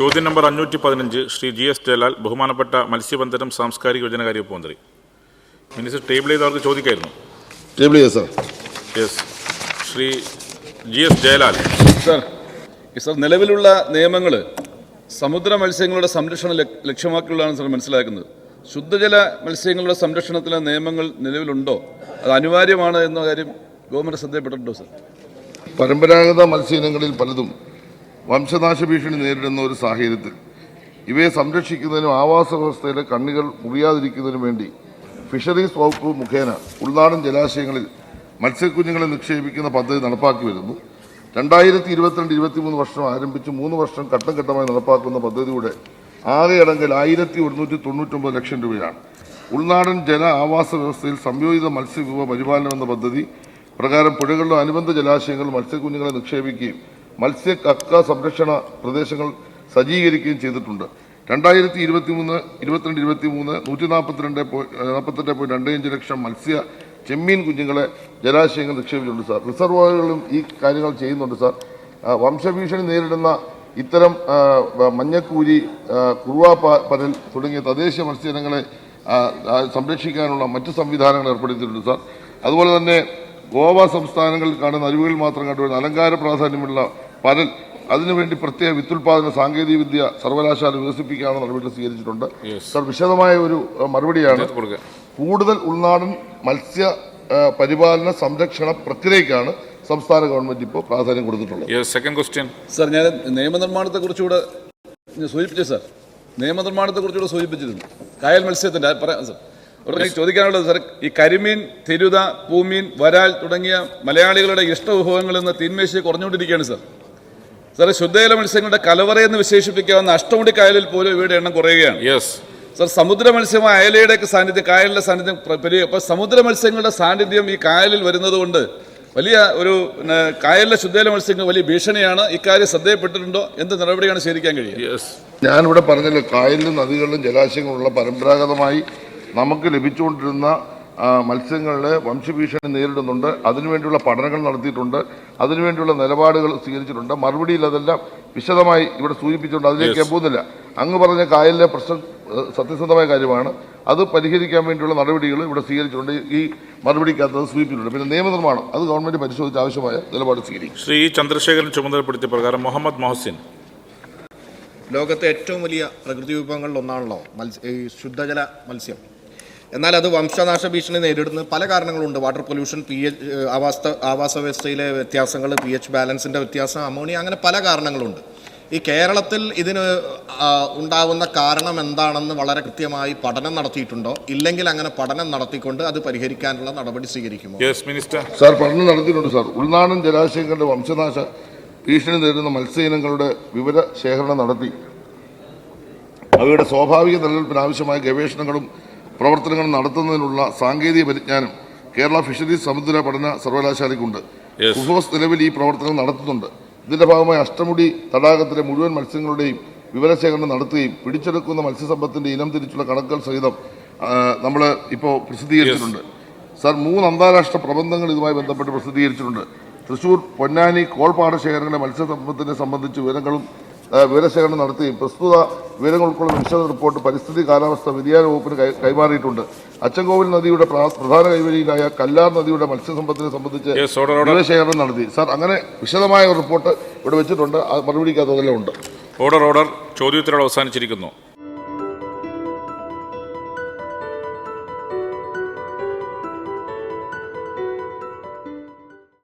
ചോദ്യം നമ്പർ അഞ്ഞൂറ്റി പതിനഞ്ച് ശ്രീ ജി എസ് ജയലാൽ ബഹുമാനപ്പെട്ട മത്സ്യബന്ധനം സാംസ്കാരിക യോജനകാര്യ വകുപ്പ് മന്ത്രി മിനിസ്റ്റർ ടേബിൾ ചെയ്തവർക്ക് ചോദിക്കായിരുന്നു. ടേബിൾ ചെയ്യാം sir? Yes Shri G S Jayalal. Sir sir നിലവിലുള്ള നിയമങ്ങൾ സമുദ്ര മത്സ്യങ്ങളുടെ സംരക്ഷണം ലക്ഷ്യമാക്കിയുള്ളതാണ് സർ മനസ്സിലാക്കുന്നത്. ശുദ്ധജല മത്സ്യങ്ങളുടെ സംരക്ഷണത്തിലെ നിയമങ്ങൾ നിലവിലുണ്ടോ? അത് അനിവാര്യമാണ് എന്ന കാര്യം ഗവൺമെന്റ് ശ്രദ്ധയപ്പെട്ടിട്ടുണ്ടോ സർ? പരമ്പരാഗത മത്സ്യയിനങ്ങളിൽ പലതും വംശനാശ ഭീഷണി നേരിടുന്ന ഒരു സാഹചര്യത്തിൽ ഇവയെ സംരക്ഷിക്കുന്നതിനും ആവാസ വ്യവസ്ഥയിലെ കണ്ണികൾ മുറിയാതിരിക്കുന്നതിനും വേണ്ടി ഫിഷറീസ് വകുപ്പ് മുഖേന ഉൾനാടൻ ജലാശയങ്ങളിൽ മത്സ്യക്കുഞ്ഞുങ്ങളെ നിക്ഷേപിക്കുന്ന പദ്ധതി നടപ്പാക്കി വരുന്നു. രണ്ടായിരത്തി ഇരുപത്തിരണ്ട് ഇരുപത്തിമൂന്ന് വർഷം ആരംഭിച്ച് മൂന്ന് വർഷം ഘട്ടം ഘട്ടമായി നടപ്പാക്കുന്ന പദ്ധതിയുടെ ആകെ അടങ്കൽ ആയിരത്തി ഒരുന്നൂറ്റി തൊണ്ണൂറ്റൊമ്പത് ലക്ഷം രൂപയാണ്. ഉൾനാടൻ ജല ആവാസ വ്യവസ്ഥയിൽ സംയോജിത മത്സ്യവിഭവ പരിപാലനം എന്ന പദ്ധതി പ്രകാരം പുഴകളിലും അനുബന്ധ ജലാശയങ്ങളിൽ മത്സ്യക്കുഞ്ഞുങ്ങളെ നിക്ഷേപിക്കുകയും മത്സ്യ കക്ക സംരക്ഷണ പ്രദേശങ്ങൾ സജ്ജീകരിക്കുകയും ചെയ്തിട്ടുണ്ട്. രണ്ടായിരത്തി ഇരുപത്തി മൂന്ന് ഇരുപത്തിരണ്ട് ഇരുപത്തി മൂന്ന് നൂറ്റി നാൽപ്പത്തിരണ്ട് നാൽപ്പത്തെട്ട് പോയിന്റ് രണ്ട് അഞ്ച് ലക്ഷം മത്സ്യ ചെമ്മീൻ കുഞ്ഞുങ്ങളെ ജലാശയങ്ങൾ നിക്ഷേപിച്ചിട്ടുണ്ട് സാർ. റിസർവോയറുകളും ഈ കാര്യങ്ങൾ ചെയ്യുന്നുണ്ട് സാർ. വംശഭീഷണി നേരിടുന്ന ഇത്തരം മഞ്ഞക്കൂരി കുറുവ പരൽ തുടങ്ങിയ തദ്ദേശീയ ആ, സംരക്ഷിക്കാനുള്ള മറ്റ് സംവിധാനങ്ങൾ ഏർപ്പെടുത്തിയിട്ടുണ്ട് സാർ. അതുപോലെ തന്നെ ഗോവ സംസ്ഥാനങ്ങളിൽ കാണുന്ന അരുവികൾ മാത്രം കണ്ടുവരുന്ന അലങ്കാര പ്രാധാന്യമുള്ള പരൽ അതിനുവേണ്ടി പ്രത്യേക വിത്തുൽപാദന സാങ്കേതിക വിദ്യ സർവകലാശാല വികസിപ്പിക്കാനുള്ള നടപടികൾ സ്വീകരിച്ചിട്ടുണ്ട്. സർ വിശദമായ ഒരു മറുപടിയാണ്. കൂടുതൽ ഉൾനാടൻ മത്സ്യ പരിപാലന സംരക്ഷണ പ്രക്രിയക്കാണ് സംസ്ഥാന ഗവൺമെന്റ് ഇപ്പോൾ പ്രാധാന്യം കൊടുത്തിട്ടുള്ളത്. സെക്കൻഡ് ക്വസ്റ്റ്യൻ സർ ഞാൻ നിയമനിർമ്മാണത്തെക്കുറിച്ചുകൂടെ കുറിച്ചുകൂടെ സൂചിപ്പിച്ചു സർ നിയമനിർമ്മാണത്തെക്കുറിച്ചുകൂടെ സൂചിപ്പിച്ചിരുന്നു കായൽ മത്സ്യത്തിന്റെ അത് പറയാം സർ. ഉടനെ ചോദിക്കാനുള്ളത് സർ ഈ കരിമീൻ തിരുത പൂമീൻ വരാൽ തുടങ്ങിയ മലയാളികളുടെ ഇഷ്ട വിഭവങ്ങളിൽ നിന്ന് തീന്മേശ കുറഞ്ഞുകൊണ്ടിരിക്കുകയാണ് സർ. സാർ ശുദ്ധജല മത്സ്യങ്ങളുടെ കലവറയെന്ന് വിശേഷിപ്പിക്കാവുന്ന അഷ്ടമുടി കായലിൽ പോലും ഇവയുടെ എണ്ണം കുറയുകയാണ്. യെസ് സർ സമുദ്ര മത്സ്യമായ അയലയുടെയൊക്കെ സാന്നിധ്യം കായലിലെ സാന്നിധ്യം പെരുകയും പെരുകി. അപ്പോൾ സമുദ്ര മത്സ്യങ്ങളുടെ സാന്നിധ്യം ഈ കായലിൽ വരുന്നത് കൊണ്ട് വലിയ ഒരു കായലിലെ ശുദ്ധജല മത്സ്യങ്ങൾ വലിയ ഭീഷണിയാണ്. ഇക്കാര്യം ശ്രദ്ധയപ്പെട്ടിട്ടുണ്ടോ എന്ത് നടപടിയാണ് സ്വീകരിക്കാൻ കഴിയുക? യെസ് ഞാനിവിടെ പറഞ്ഞല്ലോ കായലിലും നദികളിലും ജലാശയങ്ങളുള്ള പരമ്പരാഗതമായി നമുക്ക് ലഭിച്ചുകൊണ്ടിരുന്ന ആ, മത്സ്യങ്ങളുടെ വംശഭീഷണി നേരിടുന്നുണ്ട്. അതിനുവേണ്ടിയുള്ള പഠനങ്ങൾ നടത്തിയിട്ടുണ്ട്. അതിനുവേണ്ടിയുള്ള നിലപാടുകൾ സ്വീകരിച്ചിട്ടുണ്ട്. മറുപടിയിൽ അതെല്ലാം വിശദമായി ഇവിടെ സൂചിപ്പിച്ചുകൊണ്ട് അതിലേക്ക് ഞാൻ പോകുന്നില്ല. അങ്ങ് പറഞ്ഞ കായലിലെ പ്രശ്നം സത്യസന്ധമായ കാര്യമാണ്. അത് പരിഹരിക്കാൻ വേണ്ടിയുള്ള നടപടികൾ ഇവിടെ സ്വീകരിച്ചിട്ടുണ്ട്. ഈ മറുപടിക്കകത്ത് അത് സൂചിപ്പിച്ചിട്ടുണ്ട്. പിന്നെ നിയമനിർമ്മാണം അത് ഗവൺമെന്റ് പരിശോധിച്ച് ആവശ്യമായ നിലപാട് സ്വീകരിക്കും. ശ്രീ ചന്ദ്രശേഖരൻ ചുമതലപ്പെടുത്തിയ പ്രകാരം മുഹമ്മദ് മൊഹസിൻ. ലോകത്തെ ഏറ്റവും വലിയ പ്രകൃതി വിഭവങ്ങളിൽ ഒന്നാണല്ലോ മത്സ്യ ഈ ശുദ്ധജല മത്സ്യം. എന്നാൽ അത് വംശനാശ ഭീഷണി നേരിടുന്ന പല കാരണങ്ങളുണ്ട്. വാട്ടർ പൊല്യൂഷൻ പി എച്ച് ആവാസ ആവാസ വ്യവസ്ഥയിലെ വ്യത്യാസങ്ങൾ പി എച്ച് ബാലൻസിന്റെ വ്യത്യാസം അമോണിയ അങ്ങനെ പല കാരണങ്ങളുണ്ട്. ഈ കേരളത്തിൽ ഇതിന് ഉണ്ടാവുന്ന കാരണം എന്താണെന്ന് വളരെ കൃത്യമായി പഠനം നടത്തിയിട്ടുണ്ടോ? ഇല്ലെങ്കിൽ അങ്ങനെ പഠനം നടത്തിക്കൊണ്ട് അത് പരിഹരിക്കാനുള്ള നടപടി സ്വീകരിക്കുമോ? Yes minister. സാർ പഠനം നടത്തിയിട്ടുണ്ട് സാർ. ഉൾനാടൻ ജലാശയങ്ങളുടെ വംശനാശ ഭീഷണി നേരിടുന്ന മത്സ്യയിനങ്ങളുടെ വിവര ശേഖരണം നടത്തി. അവയുടെ സ്വാഭാവിക നിലനിൽപ്പിന് ആവശ്യമായ ഗവേഷണങ്ങളും പ്രവർത്തനങ്ങളും നടത്തുന്നതിനുള്ള സാങ്കേതിക പരിജ്ഞാനം കേരള ഫിഷറീസ് സമുദ്ര പഠന സർവകലാശാലയ്ക്കുണ്ട്. കുഫോസ് നിലവിൽ ഈ പ്രവർത്തനങ്ങൾ നടത്തുന്നുണ്ട്. ഇതിന്റെ ഭാഗമായി അഷ്ടമുടി തടാകത്തിലെ മുഴുവൻ മത്സ്യങ്ങളുടെയും വിവരശേഖരണം നടത്തുകയും പിടിച്ചെടുക്കുന്ന മത്സ്യസമ്പത്തിന്റെ ഇനം തിരിച്ചുള്ള കണക്കുകൾ സഹിതം നമ്മൾ ഇപ്പോൾ പ്രസിദ്ധീകരിച്ചിട്ടുണ്ട്. സർ മൂന്ന് അന്താരാഷ്ട്ര പ്രബന്ധങ്ങൾ ഇതുമായി ബന്ധപ്പെട്ട് പ്രസിദ്ധീകരിച്ചിട്ടുണ്ട്. തൃശൂർ പൊന്നാനി കോൾ പാടശേഖരങ്ങളുടെ മത്സ്യസമ്പത്തിനെ സംബന്ധിച്ച് വിവരങ്ങളും വിവരശേഖരണം നടത്തി. പ്രസ്തുത വിവരങ്ങൾ ഉൾക്കൊള്ളുന്ന വിശദ റിപ്പോർട്ട് പരിസ്ഥിതി കാലാവസ്ഥ വ്യതിയാന വകുപ്പിന് കൈമാറിയിട്ടുണ്ട്. അച്ചൻകോവിൽ നദിയുടെ പ്രധാന കൈവരിയിലായ കല്ലാർ നദിയുടെ മത്സ്യസമ്പത്തിനെ സംബന്ധിച്ച്. വിവരശേഖരണം നടത്തി. സാർ അങ്ങനെ വിശദമായ ഒരു റിപ്പോർട്ട് ഇവിടെ വെച്ചിട്ടുണ്ട്. മറുപടിക്ക് അതെല്ലാം ഉണ്ട്. ഓർഡർ ഓർഡർ ചോദ്യോത്തരങ്ങൾ അവസാനിച്ചിരിക്കുന്നു.